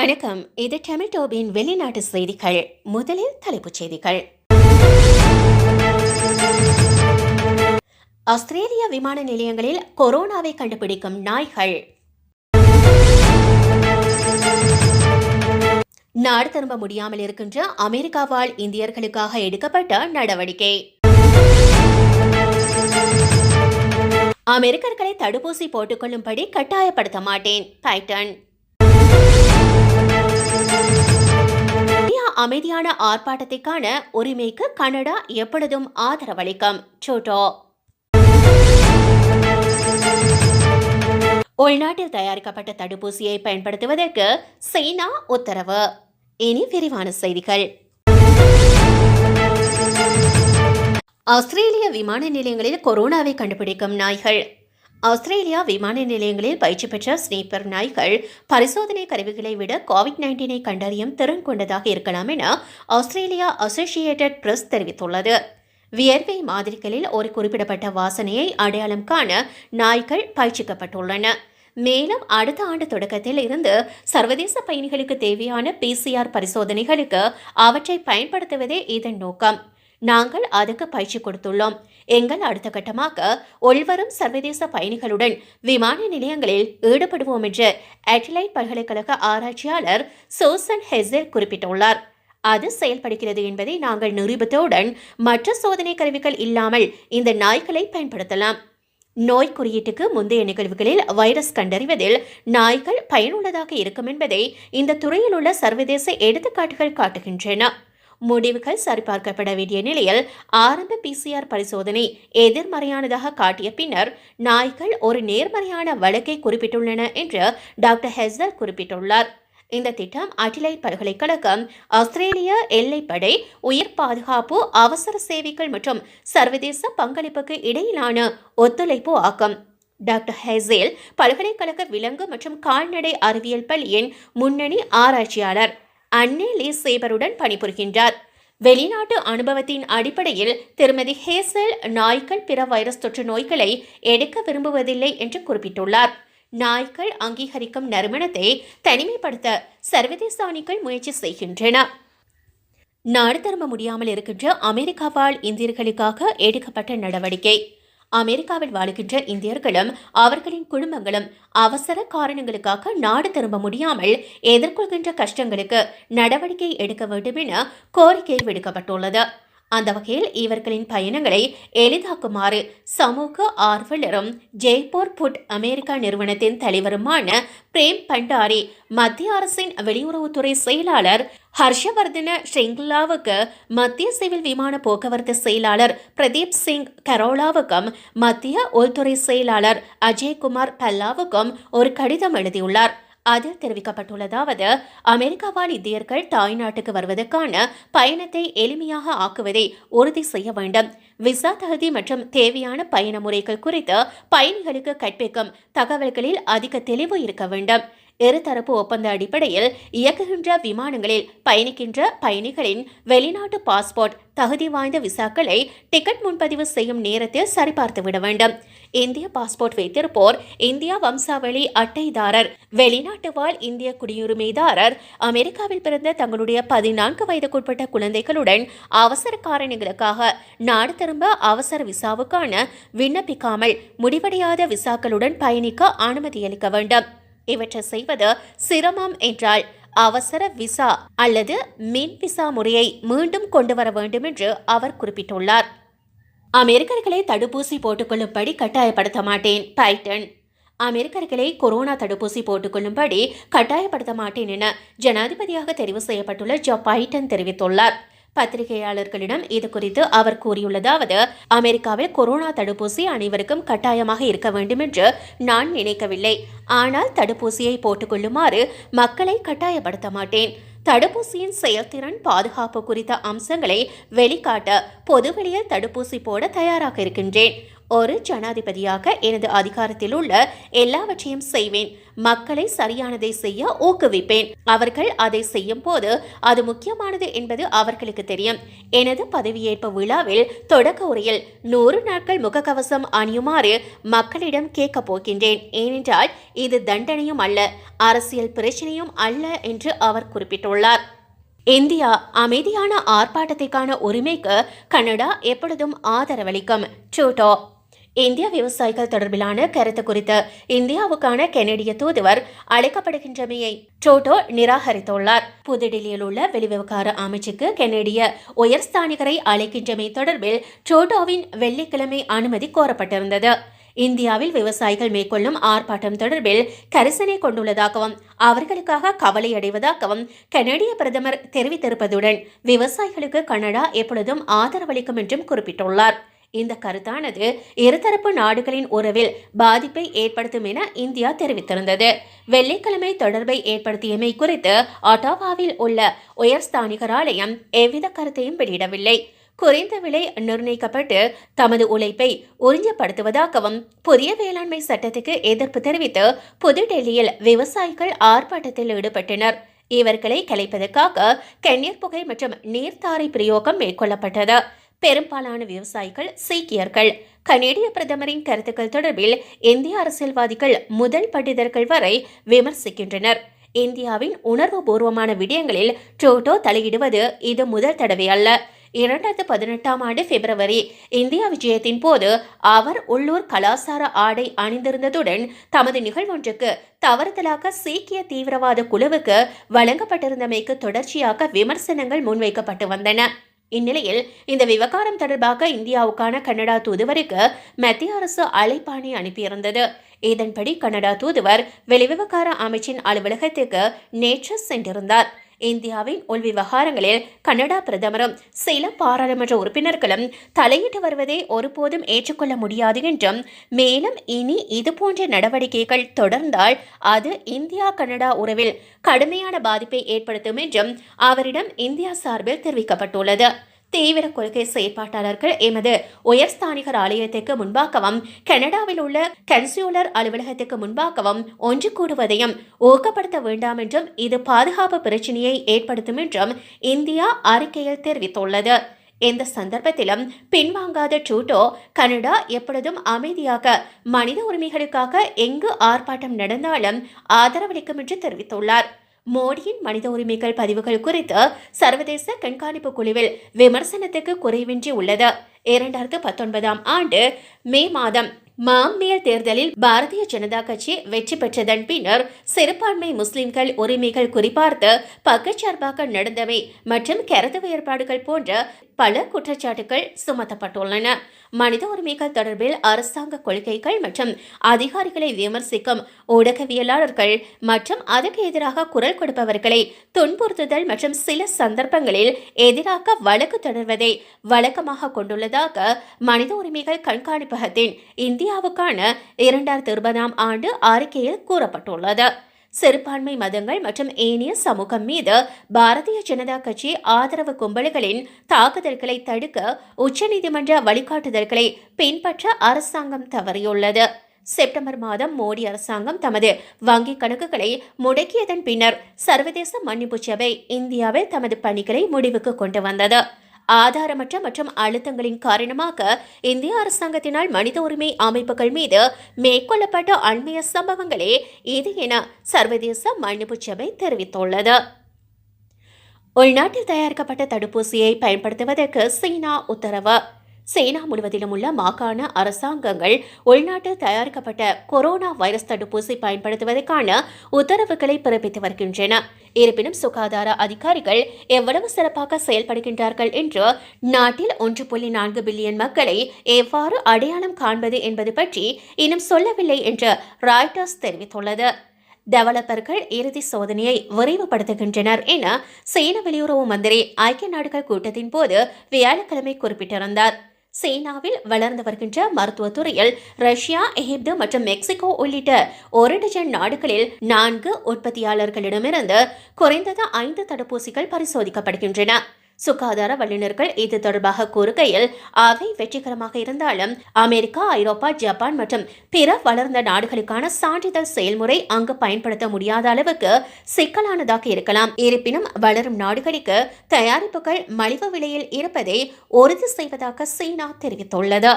வணக்கம். இது டொமேட்டோவின் வெளிநாட்டு செய்திகள். முதலில் தலைப்புச் செய்திகள். ஆஸ்திரேலிய விமான நிலையங்களில் கொரோனாவை கண்டுபிடிக்கும் நாய்கள். நாடு திரும்ப முடியாமல் இருக்கின்ற அமெரிக்கா வாழ் இந்தியர்களுக்காக எடுக்கப்பட்ட நடவடிக்கை. அமெரிக்கர்களை தடுப்பூசி போட்டுக்கொள்ளும்படி கட்டாயப்படுத்த மாட்டேன் பைட்டன் அமைதியான ஆர்ப்பாட்டத்திற்கான உரிமைக்கு கனடா எப்பொழுதும் ஆதரவளிக்கும். சோட்டோ. உள்நாட்டில் தயாரிக்கப்பட்ட தடுப்பூசியை பயன்படுத்துவதற்கு சீனா உத்தரவு. இனி விரிவான செய்திகள். ஆஸ்திரேலிய விமான நிலையங்களில் கொரோனாவை கண்டுபிடிக்கும் நாய்கள். ஆஸ்திரேலியா விமான நிலையங்களில் பயிற்சி பெற்ற ஸ்னீப்பர் நாய்கள் பரிசோதனை கருவிகளை விட கோவிட் நைன்டீனை கண்டறியும் திறன் கொண்டதாக இருக்கலாம் என ஆஸ்திரேலியா அசோசியேட்டட் பிரஸ் தெரிவித்துள்ளது. வியர்வை மாதிரிகளில் ஒரு குறிப்பிடப்பட்ட வாசனையை அடையாளம் காண நாய்கள் பயிற்சிக்கப்பட்டுள்ளன. மேலும் அடுத்த ஆண்டு தொடக்கத்தில் இருந்து சர்வதேச பயணிகளுக்கு தேவையான பிசிஆர் பரிசோதனைகளுக்கு அவற்றை பயன்படுத்துவதே இதன் நோக்கம். நாங்கள் அதுக்கு பயிற்சி கொடுத்துள்ளோம். எங்கள் அடுத்த கட்டமாக உள்வரும் சர்வதேச பயணிகளுடன் விமான நிலையங்களில் ஈடுபடுவோம் என்று அட்லைட் பல்கலைக்கழக ஆராய்ச்சியாளர் சோசன் ஹெசர் குறிப்பிட்டுள்ளார். அது செயல்படுகிறது என்பதை நாங்கள் நிரூபித்தவுடன் மற்ற சோதனை கருவிகள் இல்லாமல் இந்த நாய்களை பயன்படுத்தலாம். நோய் குறியீட்டுக்கு முந்தைய நிகழ்வுகளில் வைரஸ் கண்டறிவதில் நாய்கள் பயனுள்ளதாக இருக்கும் என்பதை இந்த துறையில் உள்ள சர்வதேச எடுத்துக்காட்டுகள் காட்டுகின்றன. முடிவுகள் சரிபார்க்கப்பட வேண்டிய நிலையில் ஆரம்ப பிசிஆர் பரிசோதனை எதிர்மறையானதாக காட்டிய பின்னர் நாய்கள் ஒரு நேர்மறையான வழக்கை குறிப்பிட்டுள்ளன என்று டாக்டர் ஹெஸ்தல் குறிப்பிட்டுள்ளார். இந்த திட்டம் அடிலைட் பல்கலைக்கழகம் ஆஸ்திரேலிய எல்லைப்படை உயிர் பாதுகாப்பு அவசர சேவைகள் மற்றும் சர்வதேச பங்களிப்புக்கு இடையிலான ஒத்துழைப்பு ஆகும் டாக்டர் ஹெசேல் பல்கலைக்கழக விலங்கு மற்றும் கால்நடை அறிவியல் பள்ளியின் முன்னணி ஆராய்ச்சியாளர். அன்னே லீ சேபருடன் பணிபுரிகின்றார். வெளிநாட்டு அனுபவத்தின் அடிப்படையில் திருமதி ஹேசல் நாய்கள் பிற வைரஸ் தொற்று நோய்களை எடுக்க விரும்புவதில்லை என்று குறிப்பிட்டுள்ளார். நாய்கள் அங்கீகரிக்கும் நறுமணத்தை தனிமைப்படுத்த சர்வதேச அணிகள் முயற்சி செய்கின்றன. நாடு திரும்ப முடியாமல் இருக்கின்ற அமெரிக்காவால் இந்தியர்களுக்காக எடுக்கப்பட்ட நடவடிக்கை. அமெரிக்காவில் வாழுகின்ற இந்தியர்களும் அவர்களின் குடும்பங்களும் அவசர காரணங்களுக்காக நாடு திரும்ப முடியாமல் எதிர்கொள்கின்ற கஷ்டங்களுக்கு நடவடிக்கை எடுக்க வேண்டும் என கோரிக்கை விடுக்கப்பட்டுள்ளது. அந்த வகையில் இவர்களின் பயணங்களை எளிதாக்குமாறு சமூக ஆர்வலரும் ஜெய்ப்பூர் புட் அமெரிக்கா நிறுவனத்தின் தலைவருமான பிரேம் பண்டாரி மத்திய அரசின் வெளியுறவுத்துறை செயலாளர் ஹர்ஷவர்தன ஷெங்லாவுக்கு மத்திய சிவில் விமான போக்குவரத்து செயலாளர் பிரதீப் சிங் கரோலாவுக்கும் மத்திய உள்துறை செயலாளர் அஜய்குமார் பல்லாவுக்கும் ஒரு கடிதம் எழுதியுள்ளார். அதில் தெரிவிக்கப்பட்டுள்ளதாவது அமெரிக்காவால் இந்தியர்கள் தாய்நாட்டுக்கு வருவதற்கான பயணத்தை எளிமையாக ஆக்குவதை உறுதி செய்ய வேண்டும். விசா தகுதி மற்றும் தேவையான பயண முறைகள் குறித்து பயணிகளுக்கு கற்பிக்கும் தகவல்களில் அதிக தெளிவு இருக்க வேண்டும். இருதரப்பு ஒப்பந்த அடிப்படையில் இயக்குகின்ற விமானங்களில் பயணிக்கின்ற பயணிகளின் வெளிநாட்டு பாஸ்போர்ட் தகுதி வாய்ந்த விசாக்களை டிக்கெட் முன்பதிவு செய்யும் நேரத்தில் சரிபார்த்து விட வேண்டும். இந்திய பாஸ்போர்ட் வைத்திருப்போர் இந்தியா வம்சாவளி அட்டைதாரர் வெளிநாட்டு வாழ் இந்திய குடியுரிமைதாரர் அமெரிக்காவில் பிறந்த தங்களுடைய பதினான்கு வயதுக்குட்பட்ட குழந்தைகளுடன் அவசர காரணங்களுக்காக நாடு திரும்ப அவசர விசாவுக்கான விண்ணப்பிக்காமல் முடிவடையாத விசாக்களுடன் பயணிக்க அனுமதியளிக்க வேண்டும். இவற்றை செய்வது சிரமம் என்றால் அவசர விசா அல்லது மின் விசா முறையை மீண்டும் கொண்டு வர வேண்டும் என்று அவர் குறிப்பிட்டுள்ளார். அமெரிக்கர்களை தடுப்பூசி போட்டுக்கொள்ளும்படி கட்டாயப்படுத்த மாட்டேன் பைட்டன் அமெரிக்கர்களை கொரோனா தடுப்பூசி போட்டுக்கொள்ளும்படி கட்டாயப்படுத்த மாட்டேன் என ஜனாதிபதியாக தெரிவு செய்யப்பட்டுள்ள ஜோ பைட்டன் தெரிவித்துள்ளார். பத்திரிகையாளர்களிடம் இது குறித்து அவர் கூறியுள்ளதாவது அமெரிக்காவில் கொரோனா தடுப்பூசி அனைவருக்கும் கட்டாயமாக இருக்க வேண்டும் என்று நான் நினைக்கவில்லை. ஆனால் தடுப்பூசியை போட்டுக்கொள்ளுமாறு மக்களை கட்டாயப்படுத்த மாட்டேன். தடுப்பூசியின் செயல்திறன் பாதுகாப்பு குறித்த அம்சங்களை வெளிக்காட்ட பொதுவெளியில் தடுப்பூசி போட தயாராக இருக்கின்றேன். ஒரு ஜனாதிபதியாக எனது அதிகாரத்தில் உள்ள எல்லாவற்றையும் செய்வேன். மக்களை சரியானதை செய்ய ஊக்குவிப்பேன். அவர்கள் அதை செய்யும் போது அது முக்கியமானது என்பது அவர்களுக்கு தெரியும். எனது பதவியேற்பு விழாவில் தொடக்க உரையில் நூறு நாட்கள் முகக்கவசம் அணியுமாறு மக்களிடம் கேட்கப் போகின்றேன். ஏனென்றால் இது தண்டனையும் அல்ல அரசியல் பிரச்சனையும் அல்ல என்று அவர் குறிப்பிட்டுள்ளார். இந்தியா அமைதியான ஆர்ப்பாட்டத்திற்கான உரிமைக்கு கனடா எப்பொழுதும் ஆதரவளிக்கும். ட்ரூடோ இந்திய விவசாயிகள் தொடர்பிலான கருத்து குறித்து இந்தியாவுக்கான கெனடிய தூதுவர் அழைக்கப்படுகின்றமையை ட்ரூடோ நிராகரித்துள்ளார். புதுடில்லியில் உள்ள வெளிவிவகார அமைச்சுக்கு கெனடிய உயர்ஸ்தானிகரை அழைக்கின்றமை தொடர்பில் ட்ரூடோவின் வெள்ளிக்கிழமை அனுமதி கோரப்பட்டிருந்தது. இந்தியாவில் விவசாயிகள் மேற்கொள்ளும் ஆர்ப்பாட்டம் தொடர்பில் கரிசனை கொண்டுள்ளதாகவும் அவர்களுக்காக கவலை அடைவதாகவும் கனடிய பிரதமர் தெரிவித்திருப்பதுடன் விவசாயிகளுக்கு கனடா எப்பொழுதும் ஆதரவளிக்கும் என்றும் குறிப்பிட்டுள்ளார். இந்த கருத்தானது இருதரப்பு நாடுகளின் உறவில் பாதிப்பை ஏற்படுத்தும் என இந்தியா தெரிவித்திருந்தது. வெள்ளிக்கிழமை தொடர்பை ஏற்படுத்தியமை குறித்து ஒட்டாவாவில் உள்ள உயர்ஸ்தானிகராலயம் எவ்வித கருத்தையும் வெளியிடவில்லை. குறைந்த விலை நிர்ணயிக்கப்பட்டு தமது உழைப்பை உறிஞ்சப்படுத்துவதாகவும் புதிய வேளாண்மை சட்டத்துக்கு எதிர்ப்பு தெரிவித்து புதுடெல்லியில் விவசாயிகள் ஆர்ப்பாட்டத்தில் ஈடுபட்டனர். இவர்களை கலைப்பதற்காக கண்ணீர் புகை மற்றும் நீர்த்தாரை பிரயோகம் மேற்கொள்ளப்பட்டது. பெரும்பாலான விவசாயிகள் சீக்கியர்கள். கனேடிய பிரதமரின் கருத்துக்கள் தொடர்பில் இந்திய அரசியல்வாதிகள் முதல் பண்டிதர்கள் வரை விமர்சிக்கின்றனர். இந்தியாவின் உணர்வுபூர்வமான விடயங்களில் ட்ரோட்டோ தலையிடுவது இது முதல் தடவை அல்ல. இரண்டாயிரத்து பதினெட்டாம் ஆண்டு பிப்ரவரி இந்தியா விஜயத்தின் போது அவர் உள்ளூர் கலாசார ஆடை அணிந்திருந்ததுடன் தமது நிகழ்வொன்றுக்கு தவறுதலாக சீக்கிய தீவிரவாத குழுவுக்கு வழங்கப்பட்டிருந்தமைக்கு தொடர்ச்சியாக விமர்சனங்கள் முன்வைக்கப்பட்டு வந்தன. இந்நிலையில் இந்த விவகாரம் தொடர்பாக இந்தியாவுக்கான கனடா தூதுவருக்கு மத்திய அரசு அழைப்பாணை அனுப்பியிருந்தது. இதன்படி கனடா தூதுவர் வெளிவிவகார அமைச்சின் அலுவலகத்துக்கு நேற்று சென்றிருந்தார். இந்தியாவின் உள் விவகாரங்களில் கனடா பிரதமரும் சில பாராளுமன்ற உறுப்பினர்களும் தலையிட்டு வருவதை ஒருபோதும் ஏற்றுக்கொள்ள முடியாது என்றும் மேலும் இனி இதுபோன்ற நடவடிக்கைகள் தொடர்ந்தால் அது இந்தியா கனடா உறவில் கடுமையான பாதிப்பை ஏற்படுத்தும் என்றும் அவரிடம் இந்தியா சார்பில் தெரிவிக்கப்பட்டுள்ளது. தீவிர கொள்கை செயற்பாட்டாளர்கள் எமது உயர்ஸ்தானிகர் ஆலயத்திற்கு முன்பாகவும் கனடாவில் உள்ள கன்சியூலர் அலுவலகத்துக்கு முன்பாகவும் ஒன்று கூடுவதையும் ஊக்கப்படுத்த வேண்டாம் என்றும் இது பாதுகாப்பு பிரச்சினையை ஏற்படுத்தும் என்றும் இந்தியா அறிக்கையில் தெரிவித்துள்ளது. எந்த சந்தர்ப்பத்திலும் பின்வாங்காத ட்ரூட்டோ கனடா எப்பொழுதும் அமைதியாக மனித உரிமைகளுக்காக எங்கு ஆர்ப்பாட்டம் நடந்தாலும் ஆதரவளிக்கும் என்று தெரிவித்துள்ளார். மோடியின் மனித உரிமைகள் பதிவுகள் குறித்து சர்வதேச கண்காணிப்பு குழுவில் விமர்சனத்துக்கு குறைவின்றி உள்ளது. இரண்டாயிரத்து பத்தொன்பதாம் ஆண்டு மே மாதம் மாம்பியல் தேர்தலில் பாரதிய ஜனதா கட்சி வெற்றி பெற்றதன் பின்னர் சிறுபான்மை முஸ்லிம்கள் உரிமைகள் குறிப்பார்த்து பக்கச்சார்பாக நடந்தவை மற்றும் கருத்து வேறுபாடுகள் போன்ற பல குற்றச்சாட்டுகள் சுமத்தப்பட்டுள்ளன. மனித உரிமைகள் தொடர்பில் அரசாங்க கொள்கைகள் மற்றும் அதிகாரிகளை விமர்சிக்கும் ஊடகவியலாளர்கள் மற்றும் அதற்கு எதிராக குரல் கொடுப்பவர்களை துன்புறுத்துதல் மற்றும் சில சந்தர்ப்பங்களில் எதிராக வழக்கு தொடர்வதை வழக்கமாக கொண்டுள்ளதாக மனித உரிமைகள் கண்காணிப்பகத்தின் இந்தியாவுக்கான இரண்டாயிரத்தி இருபதாம் ஆண்டு அறிக்கையில் கூறப்பட்டுள்ளது. சிறுபான்மை மதங்கள் மற்றும் ஏனைய சமூகம் மீது பாரதிய ஜனதா கட்சி ஆதரவு கும்பல்களின் தாக்குதல்களை தடுக்க உச்சநீதிமன்ற வழிகாட்டுதல்களை பின்பற்ற அரசாங்கம் தவறியுள்ளது. செப்டம்பர் மாதம் மோடி அரசாங்கம் தமது வங்கிக் கணக்குகளை முடக்கியதன் பின்னர் சர்வதேச மன்னிப்பு சபை இந்தியாவில் தமது பணிகளை முடிவுக்கு கொண்டு வந்தது. ஆதாரமற்ற மற்றும் அழுத்தங்களின் காரணமாக இந்திய அரசாங்கத்தினால் மனித உரிமை அமைப்புகள் மீது மேற்கொள்ளப்பட்ட அண்மைய சம்பவங்களே இது என சர்வதேச மன்னிப்பு சபை தெரிவித்துள்ளது. உள்நாட்டில் தயாரிக்கப்பட்ட தடுப்பூசியை பயன்படுத்துவதற்கு சீனா உத்தரவு. சீனா முழுவதிலும் உள்ள மாகாண அரசாங்கங்கள் உள்நாட்டில் தயாரிக்கப்பட்ட கொரோனா வைரஸ் தடுப்பூசி பயன்படுத்துவதற்கான உத்தரவுகளை பிறப்பித்து வருகின்றன. இருப்பினும் சுகாதார அதிகாரிகள் எவ்வளவு சிறப்பாக செயல்படுகின்றார்கள் என்று நாட்டில் ஒன்று புள்ளி நான்கு பில்லியன் மக்களை எவ்வாறு அடையாளம் காண்பது என்பது பற்றி இன்னும் சொல்லவில்லை என்று ராய்டர்ஸ் தெரிவித்துள்ளது. டெவலப்பர்கள் இறுதி சோதனையை விரைவுபடுத்துகின்றனர் என சீன வெளியுறவு மந்திரி ஐக்கிய நாடுகள் கூட்டத்தின் போது வியாழக்கிழமை குறிப்பிட்டிருந்தார். சீனாவில் வளர்ந்து வருகின்ற மருத்துவத்துறையில் ரஷ்யா எகிப்து மற்றும் மெக்சிகோ உள்ளிட்ட ஒரு டஜன் நாடுகளில் நான்கு உற்பத்தியாளர்களிடமிருந்து குறைந்தது ஐந்து தடுப்பூசிகள் பரிசோதிக்கப்படுகின்றன. சுகாதார வல்லுநர்கள் இது தொடர்பாக கூறுகையில் அவை வெற்றிகரமாக இருந்தாலும் அமெரிக்கா ஐரோப்பா ஜப்பான் மற்றும் பிற வளர்ந்த நாடுகளுக்கான சான்றிதழ் செயல்முறை அங்கு பயன்படுத்த முடியாத அளவுக்கு சிக்கலானதாக இருக்கலாம். இருப்பினும் வளரும் நாடுகளுக்கு தயாரிப்புகள் மலிவு விலையில் இருப்பதை உறுதி செய்வதாக சீனா தெரிவித்துள்ளது.